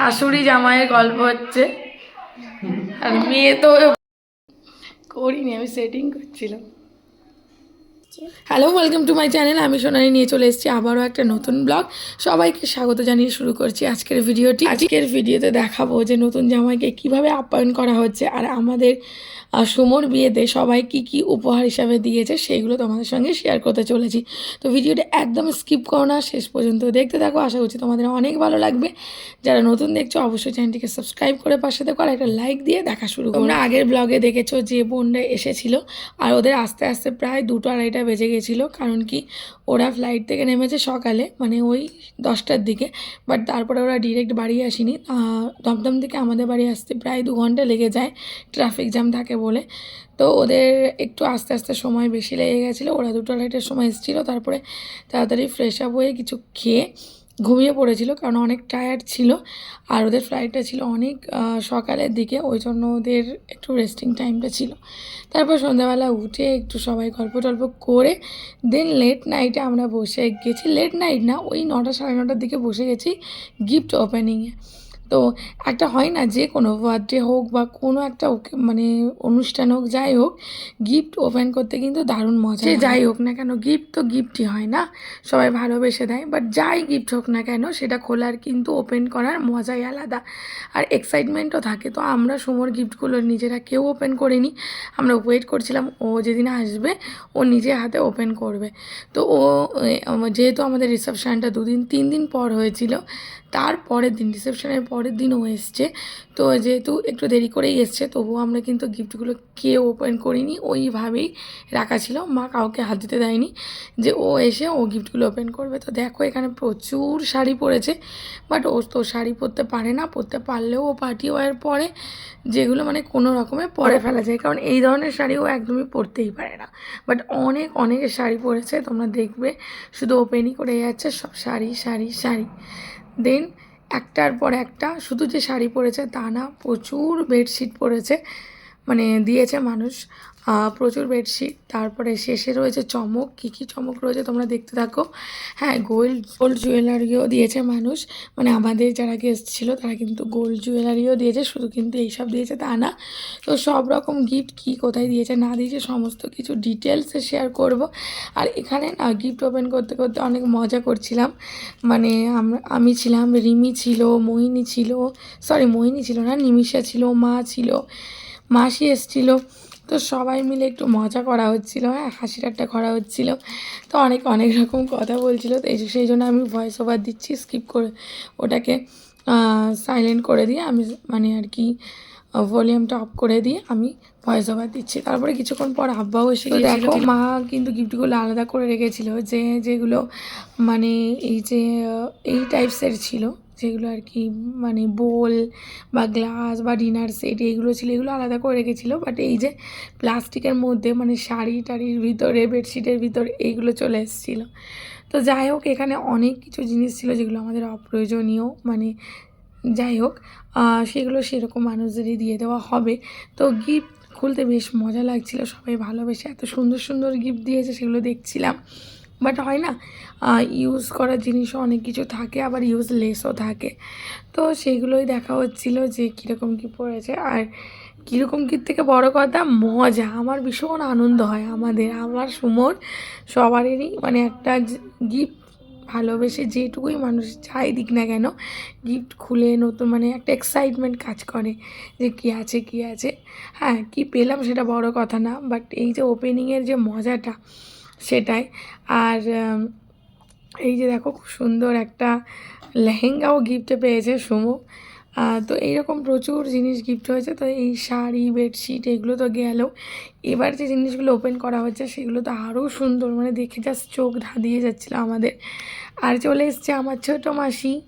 শাশুড়ি জামাইয়ের গল্প হচ্ছে। আর মেয়ে তো করিনি আমি সেটিং করছিলাম। Hello welcome to my channel আমি সোনালি নিয়ে চলে এসেছি আবারও একটা নতুন ব্লগ সবাইকে স্বাগত জানিয়ে শুরু করছি আজকের ভিডিওটি। আজকের ভিডিওতে দেখাবো যে নতুন জামাইকে কীভাবে আপ্যায়ন করা হচ্ছে আর আমাদের সুমোর বিয়েতে সবাই কি কি উপহার হিসাবে দিয়েছে সেইগুলো তোমাদের সঙ্গে শেয়ার করতে চলেছি। তো ভিডিওটা একদম স্কিপ করো না, শেষ পর্যন্ত দেখতে থাকো। আশা করছি তোমাদের অনেক ভালো লাগবে। যারা নতুন দেখছ, অবশ্যই চ্যানেলটিকে সাবস্ক্রাইব করে পাশে দেখো আর একটা লাইক দিয়ে দেখা শুরু করো। আগের ব্লগে দেখেছ যে বোনরা এসেছিল আর ওদের আস্তে আস্তে প্রায় দুটো আড়াইটা বেজে গেছিল, কারণ কি ওরা ফ্লাইট থেকে নেমেছে সকালে মানে ওই দশটার দিকে বাট তারপরে ওরা ডিরেক্ট বাড়ি আসেনি। দমদম থেকে আমাদের বাড়ি আসতে প্রায় দু ঘণ্টা লেগে যায় ট্রাফিক জ্যাম থাকে বলে। তো ওদের একটু আস্তে আস্তে সময় বেশি লেগে গেছিল, ওরা দুটো আড়াইটার সময় এসেছিল, তারপরে তাড়াতাড়ি ফ্রেশ আপ হয়ে কিছু খেয়ে ঘুমিয়ে পড়েছিল কারণ অনেক টায়ার্ড ছিল আর ওদের ফ্লাইটটা ছিল অনেক সকালের দিকে, ওই জন্য ওদের একটু রেস্টিং টাইমটা ছিল। তারপর সন্ধ্যাবেলা উঠে একটু সবাই গল্প টল্প করে দেন লেট নাইটে আমরা বসে গেছি। লেট নাইট না, ওই নটা সাড়ে নটার দিকে বসে গেছি গিফট ওপেনিংয়ে তো একটা হয় না যে কোনো বার্থডে হোক বা কোনো একটা ওকে মানে অনুষ্ঠান হোক যাই হোক গিফট ওপেন করতে কিন্তু দারুণ মজা সে যাই হোক না কেন গিফট তো গিফটই হয় না। সবাই ভালোবেসে দেয় বাট যাই গিফট হোক না কেন সেটা খোলার কিন্তু ওপেন করার মজাই আলাদা। আর এক্সাইটমেন্টও থাকে তো আমরা সুমোর গিফটগুলো নিজেরা কেউ ওপেন করিনি। আমরা ওয়েট করছিলাম ও যেদিন আসবে ও নিজে হাতে ওপেন করবে। তো ও যেহেতু আমাদের রিসেপশানটা দুদিন তিন দিন পর হয়েছিল তারপরের দিন রিসেপশনের পরের দিন ও এসছে। তো যেহেতু একটু দেরি করেই এসছে, তবুও আমরা কিন্তু গিফটগুলো কেউ ওপেন করিনি, ওইভাবেই রাখা ছিল। মা কাউকে হাত দিতে দেয়নি যে ও এসে ও গিফটগুলো ওপেন করবে। তো দেখো এখানে প্রচুর শাড়ি পরেছে বাট ও তো শাড়ি পরতে পারে না, পরতে পারলেও ও পার্টি ওয়ার পরে, যেগুলো মানে কোনো রকমে পরে ফেলা যায়। কারণ এই ধরনের শাড়ি ও একদমই পরতেই পারে না। বাট অনেক অনেক শাড়ি পরেছে, তোমরা দেখবে, শুধু ওপেনই করে যাচ্ছে, সব শাড়ি শাড়ি শাড়ি। দেন একটার পর একটা শুধু যে শাড়ি পরেছে তা না প্রচুর বেডশিট পরেছে। মানে দিয়েছে মানুষ। প্রচুর বেডশিট তারপরে শেষে রয়েছে চমক। কী কী চমক রয়েছে তোমরা দেখতে থাকো। হ্যাঁ গোল্ড গোল্ড জুয়েলারিও দিয়েছে মানুষ। মানে আমাদের যারা গেস্ট ছিল, তারা কিন্তু গোল্ড জুয়েলারিও দিয়েছে, শুধু কিন্তু এইসব দিয়েছে তা না। তো সব রকম গিফট কী কোথায় দিয়েছে না দিয়েছে, সমস্ত কিছু ডিটেলসে শেয়ার করব। আর এখানে না গিফট ওপেন করতে করতে অনেক মজা করছিলাম। মানে আমি ছিলাম, রিমি ছিল, মোহিনী ছিল সরি মোহিনী ছিল না, নিমিষা ছিল, মা ছিল। মাসি এসছিল। তো সবাই মিলে একটু মজা করা হচ্ছিল হ্যাঁ হাসি ঠাট্টা করা হচ্ছিল। তো অনেক অনেক রকম কথা বলছিল। তো এই সেই জন্য আমি ভয়েস ওভার দিচ্ছি স্কিপ করে ওটাকে সাইলেন্ট করে দিয়ে আমি মানে আর কি ভলিউমটা অফ করে দিয়ে আমি ভয়েস ওভার দিচ্ছি। তারপরে কিছুক্ষণ পর আব্বাও এসে। দেখো মা কিন্তু গিফটগুলো আলাদা করে রেখেছিল। যে যেগুলো মানে এই যে এই টাইপসের ছিল যেগুলো আর কি মানে বোল বা গ্লাস বা ডিনার সেট এইগুলো ছিল, এগুলো আলাদা করে রেখেছিল। বাট এই যে প্লাস্টিকের মধ্যে মানে শাড়ি টাড়ির ভিতরে বেডশিটের ভিতরে এইগুলো চলে এসেছিল। তো যাই হোক, এখানে অনেক কিছু জিনিস ছিল যেগুলো আমাদের অপ্রয়োজনীয় মানে যাই হোক সেগুলো সেরকম মানুষদেরই দিয়ে দেওয়া হবে। তো গিফট খুলতে বেশ মজা লাগছিল, সবাই ভালোবেসে এত সুন্দর সুন্দর গিফট দিয়েছে, সেগুলো দেখছিলাম। বাট হয় না ইউজ করার জিনিসও অনেক কিছু থাকে, আবার ইউজলেসও থাকে। তো সেইগুলোই দেখা হচ্ছিল যে কীরকম কী পড়েছে। আর কীরকম কী থেকে বড় কথা, মজা। আমার ভীষণ আনন্দ হয় আমাদের। আমার সুমোর সবারই মানে একটা গিফট ভালোবেসে যেটুকুই মানুষ যাই দিক না কেন গিফট খুলে নতুন মানে একটা এক্সাইটমেন্ট কাজ করে যে কী আছে কী আছে। হ্যাঁ কী পেলাম সেটা বড় কথা না বাট এই যে ওপেনিংয়ের যে মজাটা সেটাই। আর এই যে দেখো খুব সুন্দর একটা লেহেঙ্গাও গিফটে পেয়েছে সুমো। তো এইরকম প্রচুর জিনিস গিফট হয়েছে। তো এই শাড়ি বেডশিট এগুলো তো গেল। এবার যে জিনিসগুলো ওপেন করা হচ্ছে সেগুলো তো আরও সুন্দর মানে দেখে জাস্ট চোখ ধাঁধিয়ে যাচ্ছিল আমাদের। আর চলে এসছে আমার ছোটো মাসি,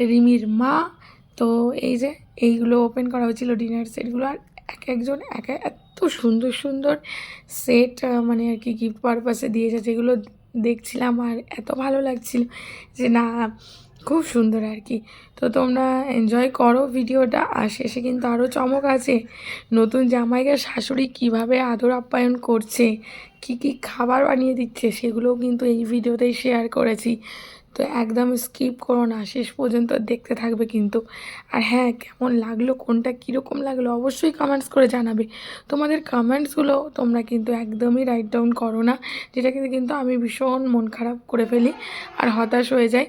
রিমির মা। তো এই যে এইগুলো ওপেন করা হয়েছিল ডিনার সেটগুলো আর এক একজন, এক এক- এত সুন্দর সুন্দর সেট মানে আর কি গিফট পারপাসে দিয়েছে যেগুলো দেখছিলাম আর এত ভালো লাগছিল যে না, খুব সুন্দর আর কি। তো তোমরা এনজয় করো ভিডিওটা আর শেষে কিন্তু আরও চমক আছে। নতুন জামাইকে শাশুড়ি কীভাবে আদর আপ্যায়ন করছে, কি কি খাবার বানিয়ে দিচ্ছে, সেগুলোও কিন্তু এই ভিডিওতেই শেয়ার করেছি। তো একদম স্কিপ করো না, শেষ পর্যন্ত দেখতে থাকবে কিন্তু। আর হ্যাঁ কেমন লাগল, কোনটা কীরকম লাগল, অবশ্যই কমেন্টস করে জানাবে। তোমাদের কমেন্টসগুলো তোমরা কিন্তু একদমই রাইট ডাউন করো না যেটা কিন্তু আমি ভীষণ মন খারাপ করে ফেলি আর হতাশ হয়ে যাই।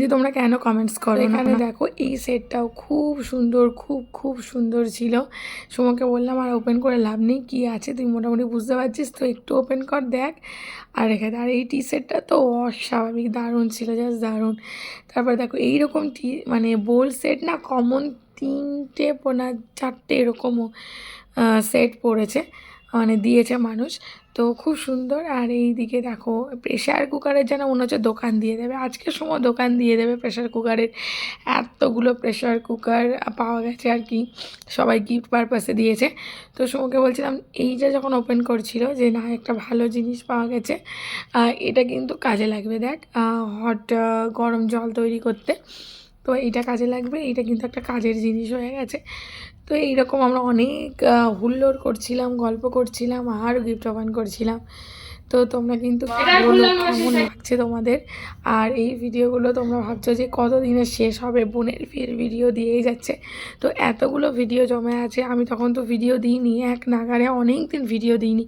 যে তোমরা কেন কমেন্টস করো এখানে দেখো এই সেটটাও খুব সুন্দর খুব খুব সুন্দর ছিল। সুমকে বললাম আর ওপেন করে লাভ নেই কী আছে? তুই মোটামুটি বুঝতে পারছিস তো একটু ওপেন কর দেখ। আর রেখে আর এই টি সেটটা তো অস্বাভাবিক দারুণ ছিল জাস্ট দারুণ। তারপর দেখো এইরকম টি মানে বোল সেট না কমন তিনটে না চারটে এরকমও সেট পড়েছে। মানে দিয়েছে মানুষ। তো খুব সুন্দর। আর এই দিকে দেখো প্রেশার কুকারের যেন মনে হচ্ছে দোকান দিয়ে দেবে। আজকের সময় দোকান দিয়ে দেবে প্রেশার কুকারের এতগুলো প্রেশার কুকার পাওয়া গেছে আর কি। সবাই গিফট পারপাসে দিয়েছে। তো সমকে বলছিলাম এইটা যখন ওপেন করছিল যে না, একটা ভালো জিনিস পাওয়া গেছে এটা কিন্তু কাজে লাগবে। দেখ হট গরম জল তৈরি করতে। তো এইটা কাজে লাগবে। এটা কিন্তু একটা কাজের জিনিস হয়ে গেছে। তো এইরকম আমরা অনেক হুল্লোড় করছিলাম গল্প করছিলাম আর গিফট ওপেন করছিলাম। তো তোমরা কিন্তু কেমন লাগছে তোমাদের? আর এই ভিডিওগুলো তোমরা ভাবছ যে কত দিনে শেষ হবে? বোনের ফির ভিডিও দিয়েই যাচ্ছে। তো এতগুলো ভিডিও জমে আছে আমি তখন তো ভিডিও দিইনি এক নাগারে অনেক দিন ভিডিও দিইনি।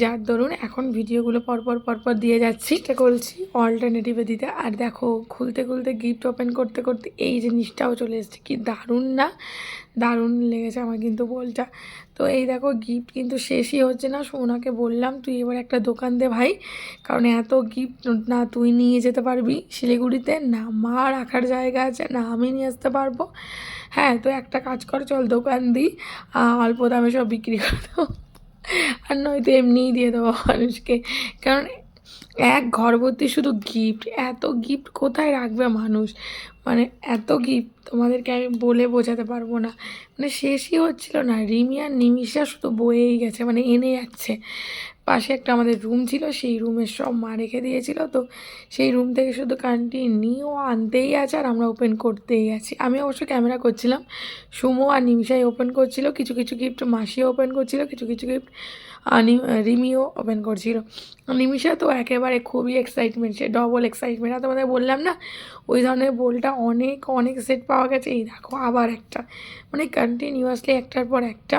যার দরুন এখন ভিডিওগুলো পরপর পরপর দিয়ে যাচ্ছি। এটা করছি। অল্টারনেটিভে দিতে। আর দেখো খুলতে খুলতে গিফট ওপেন করতে করতে এই জিনিসটাও চলে এসেছে। কি দারুণ না? দারুণ লেগেছে আমার কিন্তু বলটা। তো এই দেখো গিফট কিন্তু শেষই হচ্ছে না। সোনাকে বললাম, তুই এবার একটা দোকান দে ভাই, কারণ এত গিফট না তুই নিয়ে যেতে পারবি শিলিগুড়িতে, না মা রাখার জায়গা আছে, না আমি নিয়ে আসতে পারব। হ্যাঁ তো একটা কাজ কর, চল দোকান দিই অল্প দামে সব বিক্রি করে দেবো। আর নয়তো এমনিই দিয়ে দেবো মানুষকে। কারণ এক ঘর ভর্তি শুধু গিফট এত গিফট কোথায় রাখবে মানুষ? মানে এত গিফট তোমাদেরকে আমি বলে বোঝাতে পারব না। মানে শেষই হচ্ছিল না, রিমি আর নিমিষা শুধু বয়েই গেছে মানে এনে যাচ্ছে। পাশে একটা আমাদের রুম ছিল, সেই রুমের সব মা রেখে দিয়েছিল তো। সেই রুম থেকে শুধু কন্টিনিউ আনতেই আছে আর আমরা ওপেন করতেই আছি। আমি অবশ্য ক্যামেরা করছিলাম, সুমো আর নিমিষাই ওপেন করছিল, কিছু কিছু গিফট মাসিও ওপেন করছিল, কিছু কিছু গিফট রিমিও ওপেন করছিল। নিমিষা তো একেবারে খুবই এক্সাইটমেন্ট সে ডবল এক্সাইটমেন্ট আর তোমাদের বললাম না, ওই ধরনের বোলটা অনেক অনেক সেট পাওয়া গেছে। এই দেখো আবার একটা মানে কন্টিনিউয়াসলি একটার পর একটা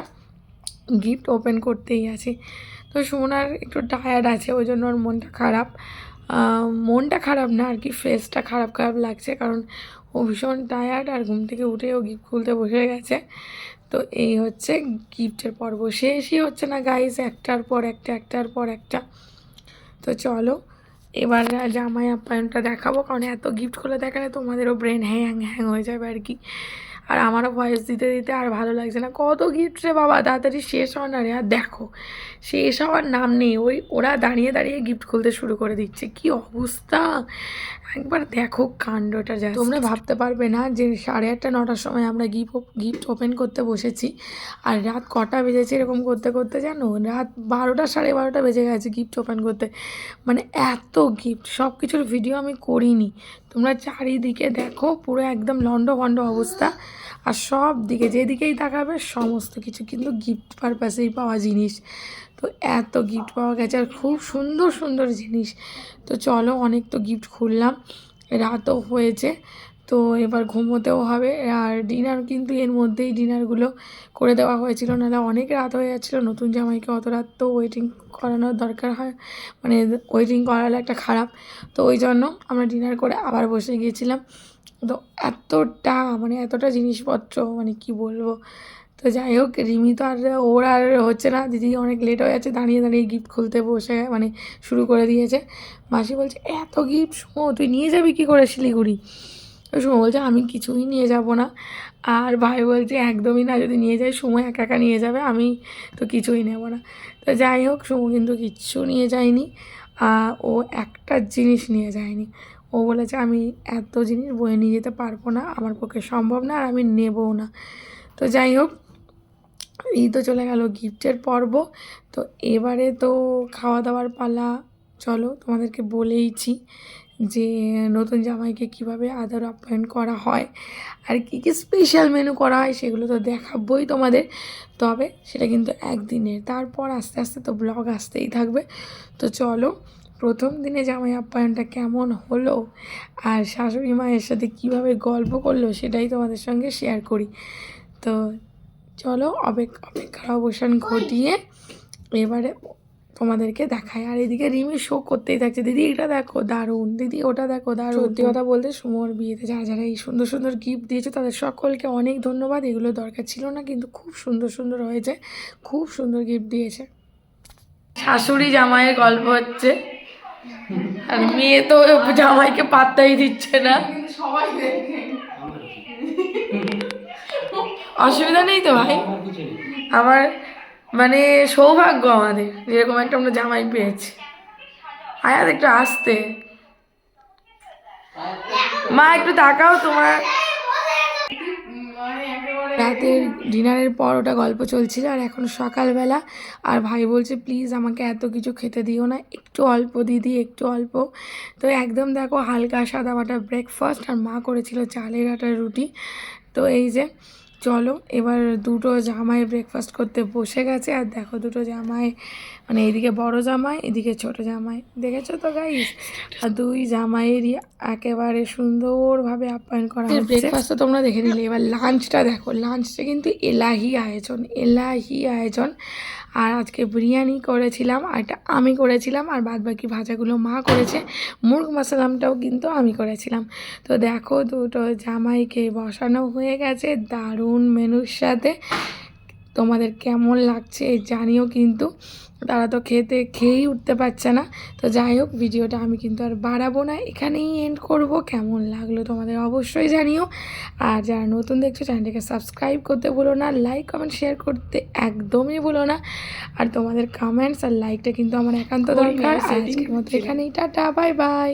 গিফট ওপেন করতেই আছে। তো সোনার একটু টায়ার্ড আছে, ওই জন্য ওর মনটা খারাপ। মনটা খারাপ না আর কি ফেসটা খারাপ খারাপ লাগছে, কারণ ও ভীষণ টায়ার্ড আর ঘুম থেকে উঠে ও গিফট খুলতে বসে গেছে। তো এই হচ্ছে গিফটের পর্ব। শেষই হচ্ছে না গাইজ একটার পর একটা, একটার পর একটা। তো চলো, এবার জামাই আপ্যায়নটা দেখাবো, কারণ এত গিফট খুলে দেখালে তোমাদেরও ব্রেন হ্যাং হ্যাং হয়ে যাবে আর কি। আর আমারও ভয়েস দিতে দিতে আর ভালো লাগছে না। কত গিফট রে বাবা, তাড়াতাড়ি শেষ হয় না রে। আর দেখো, শেষ হওয়ার নাম নেই। ওই, ওরা দাঁড়িয়ে দাঁড়িয়ে গিফট খুলতে শুরু করে দিচ্ছে। কি অবস্থা? একবার দেখো কাণ্ডটা যা তোমরা ভাবতে পারবে না যে সাড়ে আটটা, নটার সময় আমরা গিফট গিফট ওপেন করতে বসেছি। আর রাত কটা বেজেছে এরকম করতে করতে জানো? রাত বারোটা, সাড়ে বারোটা বেজে গেছে গিফট ওপেন করতে। মানে এত গিফট সব কিছুর ভিডিও আমি করিনি। তোমরা চারিদিকে দেখো, পুরো একদম লন্ড অবস্থা। আর সব দিকে যেদিকেই তাকাবে, সমস্ত কিছু কিন্তু গিফট পারপাসেই পাওয়া জিনিস। তো এত গিফট পাওয়া গেছে আর খুব সুন্দর সুন্দর জিনিস। তো চলো অনেক তো গিফট খুললাম। রাতও হয়েছে। তো এবার ঘুমোতেও হবে। আর ডিনার কিন্তু এর মধ্যেই ডিনারগুলো করে দেওয়া হয়েছিল। নাহলে অনেক রাত হয়ে যাচ্ছিল। নতুন জামাইকে অত রাত তো ওয়েটিং করানোর দরকার হয়। মানে ওয়েটিং করালে একটা খারাপ। তো ওই জন্য আমরা ডিনার করে আবার বসে গিয়েছিলাম। তো এতটা মানে এতটা জিনিসপত্র মানে কি বলব? তো যাই হোক, রিমি তো আর ওর আর হচ্ছে না। দিদি অনেক লেট হয়ে যাচ্ছে। দাঁড়িয়ে দাঁড়িয়ে গিফট খুলতে বসে মানে শুরু করে দিয়েছে। মাসি বলছে, এত গিফট তুই নিয়ে যাবি কী করে শিলিগুড়ি? তো সুমো বলছে, আমি কিছুই নিয়ে যাব না। আর ভাই বলছে, একদমই না, যদি নিয়ে যাই সময় একা একা নিয়ে যাবে, আমি তো কিছুই নেব না। তো যাই হোক সুমো কিন্তু কিচ্ছু নিয়ে যায়নি ও একটা জিনিস নিয়ে যায়নি। ও বলেছে, আমি এত জিনিস বয়ে নিয়ে যেতে পারব না, আমার পক্ষে সম্ভব না, আর আমি নেবও না। তো যাই হোক, এই তো চলে গেল গিফটের পর্ব। তো এবারে তো খাওয়া দাওয়ার পালা, চলো তোমাদেরকে বলেইছি। যে নতুন জামাইকে কীভাবে আদর আপ্যায়ন করা হয় আর কী কী স্পেশাল মেনু করা হয় সেগুলো তো দেখাবই তোমাদের। তবে সেটা কিন্তু একদিনের। তারপর আস্তে আস্তে তো ব্লগ আসতেই থাকবে। তো চলো, প্রথম দিনে জামাই আপ্যায়নটা কেমন হলো আর শাশুড়ি মায়ের সাথে কীভাবে গল্প করল সেটাই তোমাদের সঙ্গে শেয়ার করি। তো চলো অপেক্ষা অপেক্ষার অবসান ঘটিয়ে এবারে তোমাদেরকে দেখায়। আর এদিকে রিমি শো করতেই থাকছে দিদি এটা দেখো দারুণ দিদি ওটা দেখো দারুণ। সত্যি। কথা বলতে সুমোর বিয়েতে যারা যারা এই সুন্দর সুন্দর গিফট দিয়েছে তাদের সকলকে অনেক ধন্যবাদ। এগুলো দরকার ছিল না কিন্তু খুব সুন্দর সুন্দর হয়েছে খুব সুন্দর গিফট দিয়েছে। শাশুড়ি জামাইয়ের গল্প হচ্ছে আর মেয়ে তো জামাইকে পাত্তাই দিচ্ছে না। অসুবিধা নেই তো ভাই? আমার মানে সৌভাগ্য আমাদের, যেরকম একটা আমরা জামাই পেয়েছি। আয়াত একটু আসতে। মা, একটু তাকাও তোমার। রাতের ডিনারের পর ওটা গল্প চলছিল, আর এখন সকালবেলা। আর ভাই বলছে, প্লিজ আমাকে এত কিছু খেতে দিও না, একটু অল্প দিদি, একটু অল্প। তো একদম দেখো, হালকা সাদা বাটা ব্রেকফাস্ট আর মা করেছিল চালের আটার রুটি। তো এই যে চলো এবার দুটো জামাই ব্রেকফাস্ট করতে বসে গেছে আর দেখো দুটো জামাই মানে এদিকে বড় জামাই এদিকে ছোট জামাই। দেখেছ তো গাইস আর দুই জামাইয়েরই একেবারে সুন্দরভাবে আপ্যায়ন করা হচ্ছে। ব্রেকফাস্ট তো তোমরা দেখে নিলে। এবার লাঞ্চটা দেখো। লাঞ্চটা কিন্তু এলাহি আয়োজন এলাহি আয়োজন। আর আজকে বিরিয়ানি করেছিলাম আর এটা আমি করেছিলাম আর বাদ বাকি ভাজাগুলো মা করেছে। মুরগ মশলামটাও কিন্তু আমি করেছিলাম। তো দেখো দুটো জামাইকে বসানো হয়ে গেছে। দারুণ মেনুর সাথে। তোমাদের কেমন লাগছে জানিও কিন্তু। তারা তো খেতে খেয়েই উঠতে পারছে না। তো যাই হোক ভিডিওটা আমি কিন্তু আর বাড়াবো না। এখানেই এন্ড করব। কেমন লাগল তোমাদের অবশ্যই জানিও। আর যারা নতুন দেখছ চ্যানেলটাকে সাবস্ক্রাইব করতে ভুলো না। লাইক কমেন্ট শেয়ার করতে একদমই ভুলো না। আর তোমাদের কমেন্টস আর লাইকটা কিন্তু আমার একান্ত দরকার। আজকের মতো এখানেই টাটা বাই বাই